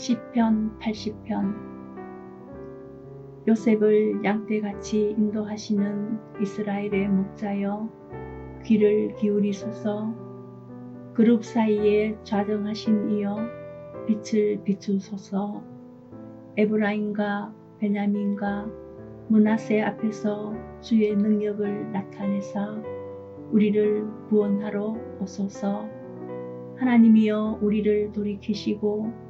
시편 80편. 요셉을 양떼같이 인도하시는 이스라엘의 목자여 귀를 기울이소서. 그룹 사이에 좌정하신 이여 빛을 비추소서. 에브라임과 베냐민과 문하세 앞에서 주의 능력을 나타내사 우리를 구원하러 오소서. 하나님이여 우리를 돌이키시고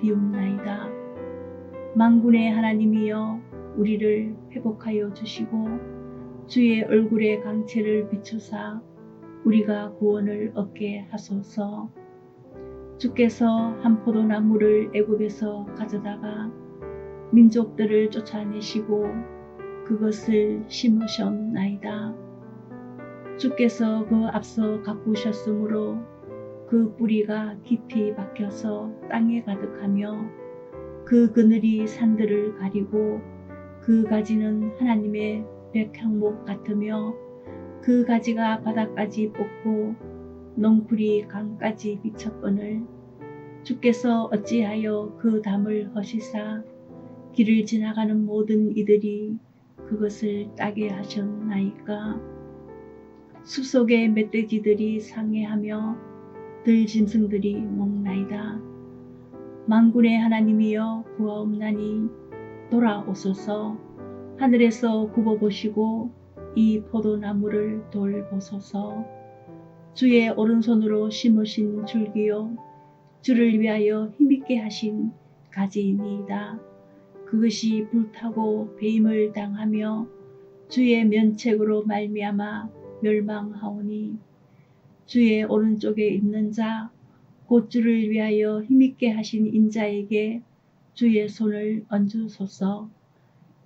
비웃나이다. 만군의 하나님이여 우리를 회복하여 주시고 주의 얼굴의 강체를 비추사 우리가 구원을 얻게 하소서. 주께서 한 포도나무를 애굽에서 가져다가 민족들을 쫓아내시고 그것을 심으셨나이다. 주께서 그 앞서 가꾸셨으므로 그 뿌리가 깊이 박혀서 땅에 가득하며 그 그늘이 산들을 가리고 그 가지는 하나님의 백향목 같으며 그 가지가 바닥까지 뻗고 농풀이 강까지 미쳤거늘 주께서 어찌하여 그 담을 허시사 길을 지나가는 모든 이들이 그것을 따게 하셨나이까? 숲속의 멧돼지들이 상해하며 들짐승들이 먹나이다. 만군의 하나님이여 구하옵나니 돌아오소서 하늘에서 굽어보시고 이 포도나무를 돌보소서 주의 오른손으로 심으신 줄기요 주를 위하여 힘있게 하신 가지이니이다. 그것이 불타고 배임을 당하며 주의 면책으로 말미암아 멸망하오니 주의 오른쪽에 있는 자 곧 주를 위하여 힘있게 하신 인자에게 주의 손을 얹으소서.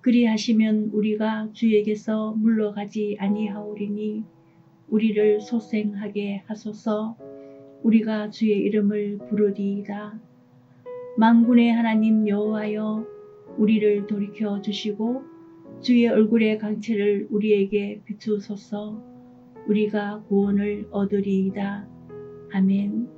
그리하시면 우리가 주에게서 물러가지 아니하오리니 우리를 소생하게 하소서. 우리가 주의 이름을 부르리이다. 만군의 하나님 여호와여 우리를 돌이켜 주시고 주의 얼굴의 강체를 우리에게 비추소서 우리가 구원을 얻으리이다. 아멘.